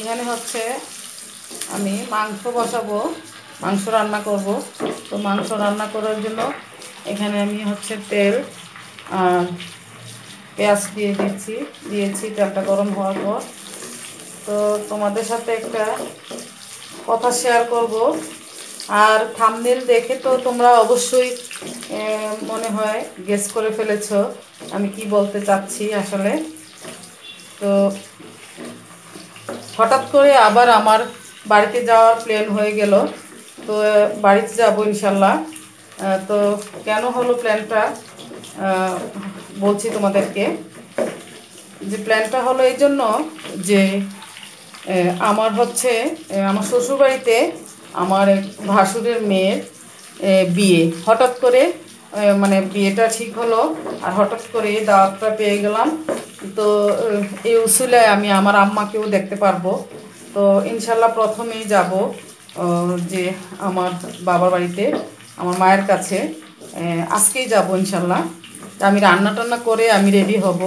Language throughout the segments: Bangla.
এইখানে হচ্ছে আমি মাংস বসাবো, মাংস রান্না করব। তো মাংস রান্না করার জন্য এখানে আমি হচ্ছে তেল আর পেঁয়াজ দিয়ে দিচ্ছি, দিয়েছি, তেলটা গরম হওয়ার পর। তো তোমাদের সাথে একটা কথা শেয়ার করব। আর থামনেল দেখে তো তোমরা অবশ্যই মনে হয় গেস করে ফেলেছ আমি কি বলতে চাচ্ছি আসলে। তো হঠাৎ করে আবার আমার বাড়িতে যাওয়ার প্ল্যান হয়ে গেল। তো বাড়িতে যাব ইনশাল্লাহ তো কেন হলো প্ল্যানটা বলছি তোমাদেরকে। যে প্ল্যানটা হলো এই জন্য যে আমার হচ্ছে আমার শ্বশুরবাড়িতে আমার এক ভাসুরের মেয়ের বিয়ে। হঠাৎ করে মানে বিয়েটা ঠিক হলো। আর হঠাৎ করে দাওয়াতটা পেয়ে গেলাম। তো এই উসুলে আমি আমার আম্মাকেও দেখতে পারব। তো, ইনশাল্লাহ প্রথমেই যাব যে আমার বাবার বাড়িতে, আমার মায়ের কাছে। আজকেই যাব ইনশাল্লাহ। আমি রান্না টান্না করে আমি রেডি হব।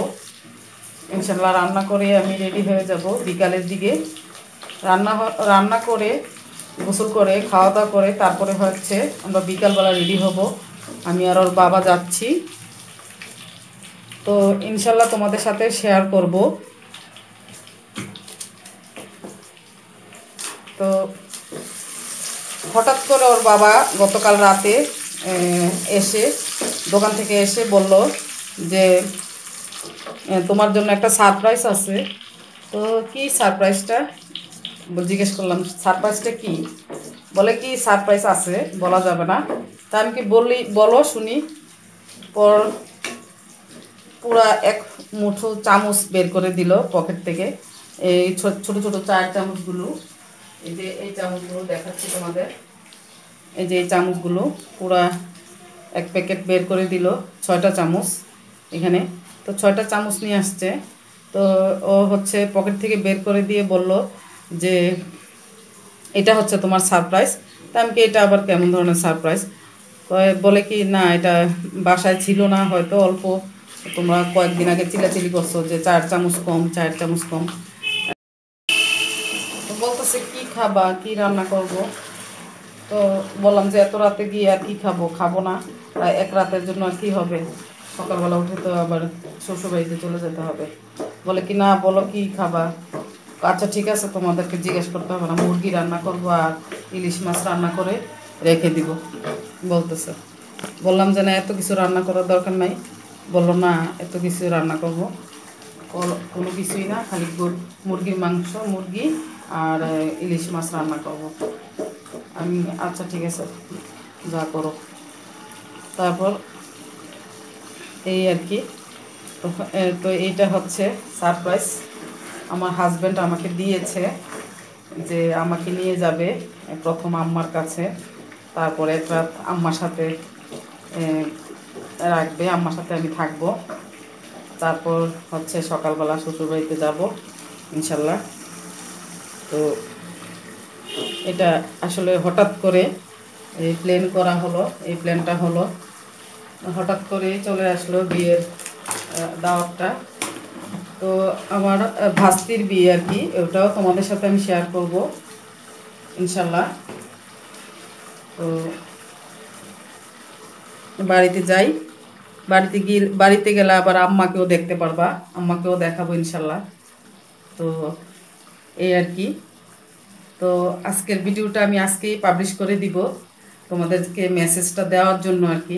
ইনশাল্লাহ রান্না করে আমি রেডি হয়ে যাব বিকালের দিকে। রান্না রান্না করে, গোসল করে খাওয়া দাওয়া করে, তারপরে হচ্ছে আমরা বিকালবেলা রেডি হব। আমি আর ওর বাবা যাচ্ছি। তো ইনশাল্লাহ তোমাদের সাথে শেয়ার করব। তো হঠাৎ করে ওর বাবা গতকাল রাতে এসে দোকান থেকে এসে বলল যে তোমার জন্য একটা সারপ্রাইজ আছে। তো কি সারপ্রাইজটা জিজ্ঞেস করলাম সারপ্রাইজটা কি? বলে কি সারপ্রাইজ আছে, বলা যাবে না। তা আমি কি বলি, বলো, শুনি। পর পুরা এক মুঠো চামচ বের করে দিল পকেট থেকে। এই ছোট ছোট চার চামচগুলো। এই যে এই চামচগুলো দেখাচ্ছি তোমাদের। এই যে এই চামচগুলো পুরা এক প্যাকেট বের করে দিল ছয়টা চামচ এখানে। তো ছয়টা চামচ নিয়ে আসছে। তো ও হচ্ছে পকেট থেকে বের করে দিয়ে বলল যে, এটা হচ্ছে তোমার সারপ্রাইজ। তা আমি কি এটা আবার কেমন ধরনের সারপ্রাইজ? বলে কি, না, এটা বাসায় ছিল না, হয়তো অল্প তোমরা কয়েকদিন আগে চিলাচিলি করছ যে চার চামচ কম, চার চামচ কম। তো বলতেছে, কি খাবা? কি রান্না করব? তো বললাম যে, এত রাতে গিয়ে আর কি খাব? খাব না। এক রাতের জন্য আর কি হবে? সকালবেলা উঠে তো আবার শ্বশুরবাড়িতে চলে যেতে হবে। বলে কি, না, বলো কি খাবা? আচ্ছা ঠিক আছে, তোমাদেরকে জিজ্ঞেস করতে হবে না। মুরগি রান্না করব আর ইলিশ মাছ রান্না করে রেখে দিব। বলতেছে। বললাম যে, না, এত কিছু রান্না করার দরকার নাই। বলল, না, এত কিছু রান্না করব। কোনো কিছুই না, খালি গরু- মুরগির মাংস, মুরগি আর ইলিশ মাছ রান্না করব। আমি আচ্ছা ঠিক আছে, যা করো। তারপর এই আর কি। তো এইটা হচ্ছে সারপ্রাইজ আমার হাজব্যান্ড আমাকে দিয়েছে যে, আমাকে নিয়ে যাবে প্রথম আম্মার কাছে, তারপরে একটা আম্মার সাথে রাখবে আম্মার সাথে আমি থাকব। তারপর হচ্ছে সকালবেলা শ্বশুরবাড়িতে যাব, ইনশাল্লাহ। তো এটা আসলে হঠাৎ করে এই প্ল্যান করা হলো, এই প্ল্যানটা হলো। হঠাৎ করে চলে আসলো বিয়ের দাওয়াতটা। তো আমার ভাস্তির বিয়ে আর কি, ওটাও তোমাদের সাথে আমি শেয়ার করব, ইনশাল্লাহ। তো বাড়িতে যাই বাড়িতে গিয়ে, বাড়িতে গেলে আবার আম্মাকেও দেখতে পারবা। আম্মাকেও দেখাবো ইনশাল্লাহ। তো এই আর কি। তো আজকের ভিডিওটা আমি আজকেই পাবলিশ করে দিব। তোমাদেরকে মেসেজটা দেওয়ার জন্য আর কি।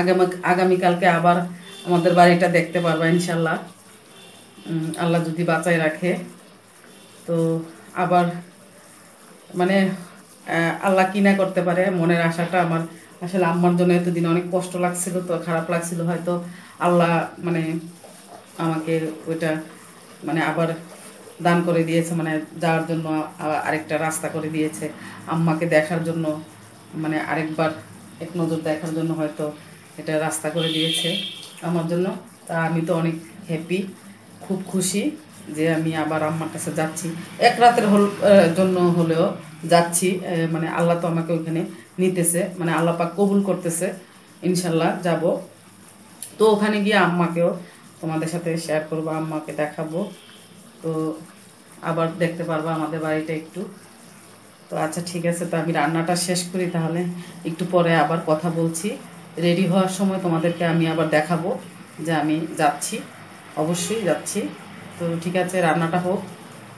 আগামী, আগামীকালকে আবার আমাদের বাড়িটা দেখতে পারবা ইনশাল্লাহ। আল্লাহ যদি বাঁচায় রাখে। তো আবার মানে আল্লাহ কিনা করতে পারে, মনের আশাটা আমার আসলে আম্মার জন্য এতদিন অনেক কষ্ট লাগছিল তো, খারাপ লাগছিল হয়তো। আল্লাহ মানে আমাকে ওইটা মানে আবার দান করে দিয়েছে মানে যাওয়ার জন্য আরেকটা রাস্তা করে দিয়েছে। আম্মাকে দেখার জন্য মানে আরেকবার এক নজর দেখার জন্য হয়তো এটা রাস্তা করে দিয়েছে আমার জন্য। তা আমি তো অনেক হ্যাপি খুব খুশি যে আমি আবার আম্মার কাছে যাচ্ছি। এক রাতের হল জন্য হলেও যাচ্ছি মানে আল্লাহ তো আমাকে ওইখানে নিতেছে মানে আল্লাহ পাক কবুল করতেছে, ইনশাল্লাহ যাব। তো ওখানে গিয়ে আম্মাকেও তোমাদের সাথে শেয়ার করব, আম্মাকে দেখাবো। তো আবার দেখতে পারব আমাদের বাড়িটা একটু। তো আচ্ছা ঠিক আছে, তো আমি রান্নাটা শেষ করি তাহলে। একটু পরে আবার কথা বলছি। রেডি হওয়ার সময় তোমাদেরকে আমি আবার দেখাবো যে আমি যাচ্ছি। অবশ্যই যাচ্ছি। তো ঠিক আছে, রান্নাটা হোক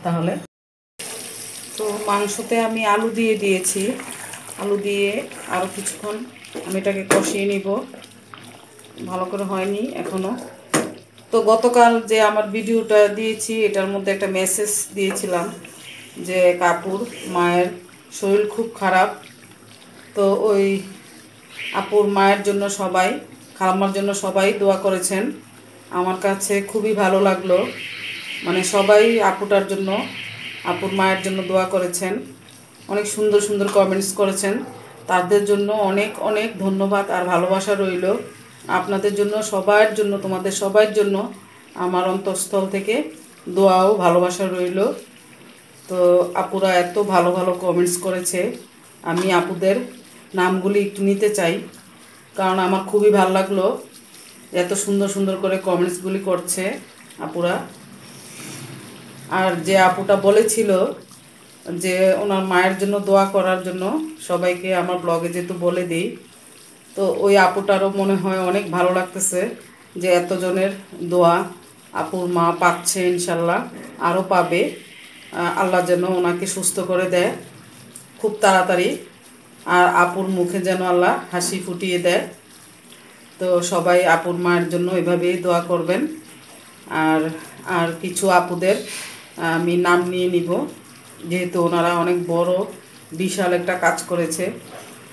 তাহলে। তো মাংসতে আমি আলু দিয়ে দিয়েছি। আলু দিয়ে আরও কিছুক্ষণ আমি এটাকে কষিয়ে নিব। ভালো করে হয়নি এখনও তো গতকাল যে আমার ভিডিওটা দিয়েছি, এটার মধ্যে একটা মেসেজ দিয়েছিলাম যে কাপুর, মায়ের শরীর খুব খারাপ। তো ওই আপুর মায়ের জন্য সবাই, খালাম্মার জন্য সবাই দোয়া করেছেন। আমার কাছে খুবই ভালো লাগল। মানে সবাই আপুটার জন্য, আপুর মায়ের জন্য দোয়া করেছেন। অনেক সুন্দর সুন্দর কমেন্টস করেছেন। তাদের জন্য অনেক অনেক ধন্যবাদ আর ভালোবাসা রইল। আপনাদের জন্য, সবার জন্য, তোমাদের সবার জন্য আমার অন্তঃস্থল থেকে দোয়াও ভালোবাসা রইল। তো আপুরা এত ভালো ভালো কমেন্টস করেছে। আমি আপুদের নামগুলি একটু নিতে চাই, কারণ আমার খুবই ভালো লাগল এত সুন্দর সুন্দর করে কমেন্টসগুলি করছে আপুরা। আর যে আপুটা বলেছিল যে ওনার মায়ের জন্য দোয়া করার জন্য সবাইকে আমার ব্লগে যেহেতু বলে দিই, তো ওই আপুটারও মনে হয় অনেক ভালো লাগতেছে যে এতজনের দোয়া আপুর মা পাচ্ছে ইনশাল্লাহ, আরও পাবে আল্লাহ যেন ওনাকে সুস্থ করে দেয় খুব তাড়াতাড়ি, আর আপুর মুখে যেন আল্লাহ হাসি ফুটিয়ে দেয়। তো সবাই আপুর মায়ের জন্য এভাবেই দোয়া করবেন। আর আর কিছু আপুদের, আমি নাম নিয়ে নিব। যেহেতু ওনারা অনেক বড়, বিশাল একটা কাজ করেছে।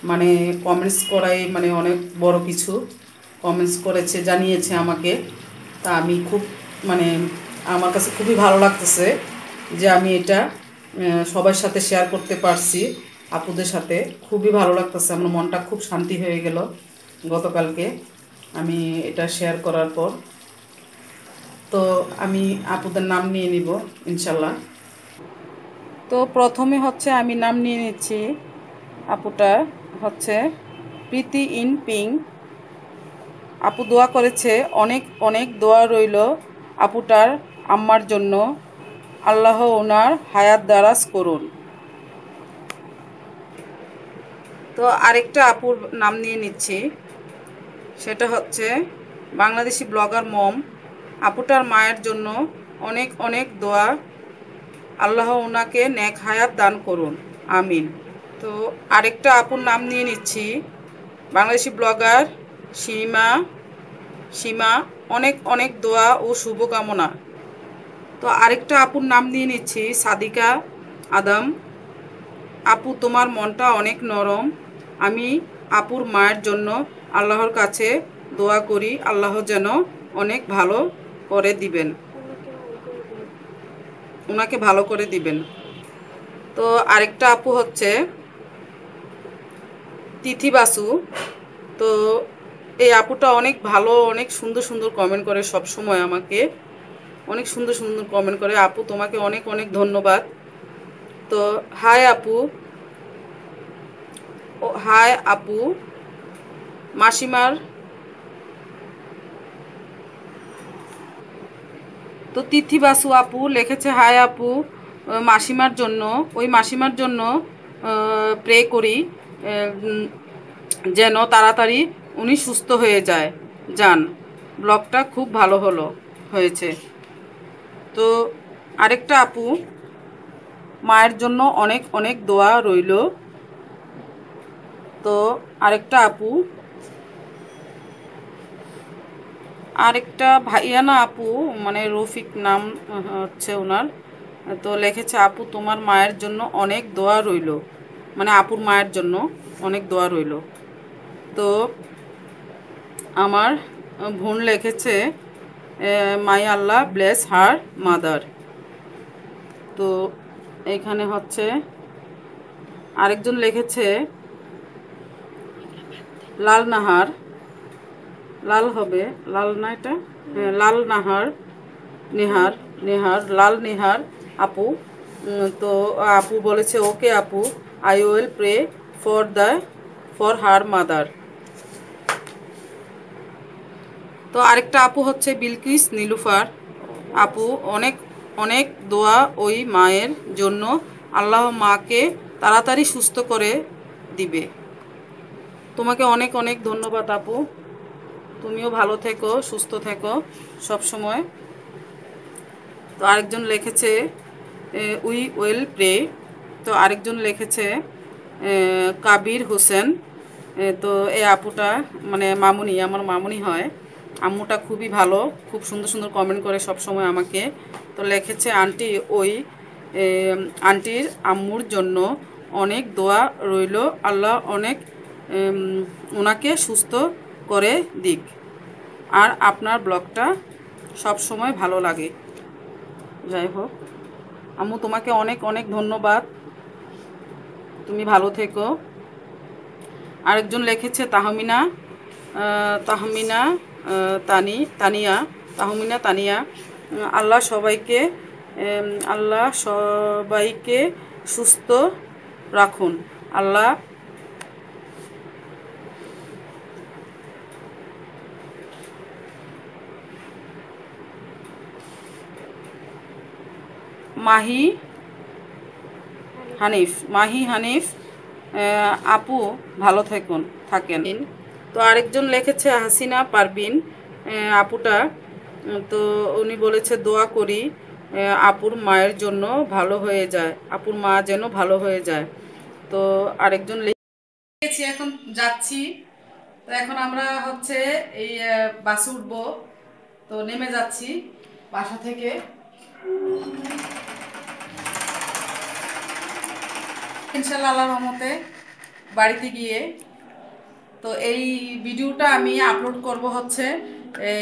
মানে কমেন্টস করাই মানে অনেক বড় কিছু। কমেন্টস করেছে, জানিয়েছে আমাকে। তা আমি খুব মানে আমার কাছে খুবই ভালো লাগতেছে যে আমি এটা সবার সাথে শেয়ার করতে পারছি আপুদের সাথে। খুবই ভালো লাগতেছে, আমার মনটা খুব শান্তি হয়ে গেল গতকালকে আমি এটা শেয়ার করার পর। তো আমি আপুদের নাম নিয়ে নিব, ইনশাল্লাহ। তো প্রথমে হচ্ছে আমি নাম নিয়ে নিচ্ছি আপুটা হচ্ছে প্রীতি ইন পিং। আপু দোয়া করেছে, অনেক অনেক দোয়া রইল আপুটার আম্মার জন্য। আল্লাহ ওনার হায়াত দারাজ করুন। তো আরেকটা আপুর নাম নিয়ে নিচ্ছি, সেটা হচ্ছে বাংলাদেশি ব্লগার মম। আপুটার মায়ের জন্য অনেক অনেক দোয়া আল্লাহ ওনাকে নেক হায়াত দান করুন। আমিন। তো আরেকটা আপুর নাম নিয়ে নিচ্ছি। বাংলাদেশি ব্লগার সীমা। সীমা, অনেক অনেক দোয়া ও শুভকামনা। তো আরেকটা আপুর নাম নিয়ে নিচ্ছি, সাদিকা আদম। আপু, তোমার মনটা অনেক নরম। আমি আপুর মায়ের জন্য আল্লাহর কাছে দোয়া করি। আল্লাহ যেন অনেক ভালো করে দিবেন। ওনাকে ভালো করে দিবেন। তো আরেকটা আপু হচ্ছে তিথি বাসু। তো এই আপুটা অনেক ভালো, অনেক সুন্দর সুন্দর কমেন্ট করে সব সময় আমাকে। অনেক সুন্দর সুন্দর কমেন্ট করে। আপু, তোমাকে অনেক অনেক ধন্যবাদ। তো হাই আপু। হাই আপু। মাসিমার তো তিথি বাসু আপু লিখেছে, হাই আপু মাসিমার জন্য, ওই মাসিমার জন্য প্রে করি যেন তাড়াতাড়ি উনি সুস্থ হয়ে যায়। যান, ব্লগটা খুব ভালো হলো, হয়েছে। তো আরেকটা আপু, মায়ের জন্য অনেক অনেক দোয়া রইল। তো আরেকটা আপু আরেকটা ভাইয়ানা আপু মানে রফিক নাম হচ্ছে ওনার। তো লিখেছে, আপু, তোমার মায়ের জন্য অনেক দোয়া রইল। মানে আপুর মায়ের জন্য অনেক দোয়া রইল। তো আমার বোন লিখেছে মাই আল্লাহ ব্লেস হার মাদার। তো এখানে হচ্ছে আরেকজন লিখেছে, লাল নাহার লাল হবে। লাল না এটা? হ্যাঁ লাল নাহার, নেহার নেহার, লাল নেহার, আপু। তো আপু বলেছে, ওকে আপু I will pray for the for her mother তো আরেকটা আপু হচ্ছে বিলকিস নীলুফার। আপু, অনেক অনেক দোয়া ওই মায়ের জন্য আল্লাহ মাকে তাড়াতাড়ি সুস্থ করে দিবে। তোমাকে অনেক অনেক ধন্যবাদ আপু। তুমিও ভালো থেকো, সুস্থ থেকো সব সময় তো আরেকজন লিখেছে উই ওয়েল প্রে। তো আরেকজন লিখেছে কাবির হোসেন। তো এই আপুটা মানে মামুনি, আমার মামুনি হয়। আম্মুটা খুবই ভালো, খুব সুন্দর সুন্দর কমেন্ট করে সব সময় আমাকে। তো লিখেছে, আন্টি, ওই আন্টির আম্মুর জন্য অনেক দোয়া রইল। আল্লাহ অনেক ওনাকে সুস্থ করে দিক। আর আপনার ব্লগটা সব সময় ভালো লাগে। যাই হোক, আম্মু তোমাকে অনেক অনেক ধন্যবাদ। তুমি ভালো থেকো। আরেকজন লিখেছে, তাহমিনা তাহমিনা তানি, তানিয়া, তাহমিনা, তানিয়া। আল্লাহ সবাইকে আল্লাহ সবাইকে সুস্থ রাখুন। আল্লাহ মাহি হানিফ মাহি হানিফ আপু ভালো থাকুন, থাকেন। তো আরেকজন লিখেছে হাসিনা পারবিন আপুটা। তো উনি বলেছে, দোয়া করি আপুর মায়ের জন্য ভালো হয়ে যায়, আপুর মা যেন ভালো হয়ে যায়। তো আরেকজন লিখেছি, এখন যাচ্ছি। তো এখন আমরা হচ্ছে এই বাসে উঠবো। তো নেমে যাচ্ছি বাসা থেকে। ইনশাল্লাহ আল্লাহর রহমতে বাড়িতে গিয়ে তো এই ভিডিওটা আমি আপলোড করব হচ্ছে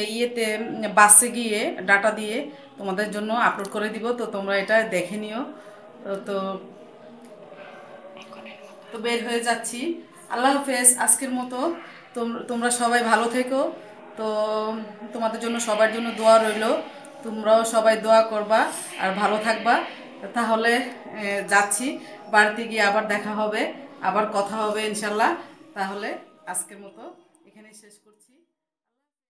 ইয়েতে, বাসে গিয়ে ডাটা দিয়ে তোমাদের জন্য আপলোড করে দিব। তো তোমরা এটা দেখে নিও। তো তো বের হয়ে যাচ্ছি। আল্লাহ হাফেজ, আজকের মতো তোম- তোমরা সবাই ভালো থেকো। তো তোমাদের জন্য সবার জন্য দোয়া রইল। তোমরাও সবাই দোয়া করবা আর ভালো থাকবা। তাহলে যাচ্ছি। বাড়িতে গিয়ে আবার দেখা হবে, আবার কথা হবে ইনশাল্লাহ। তাহলে আজকের মতো এখানেই শেষ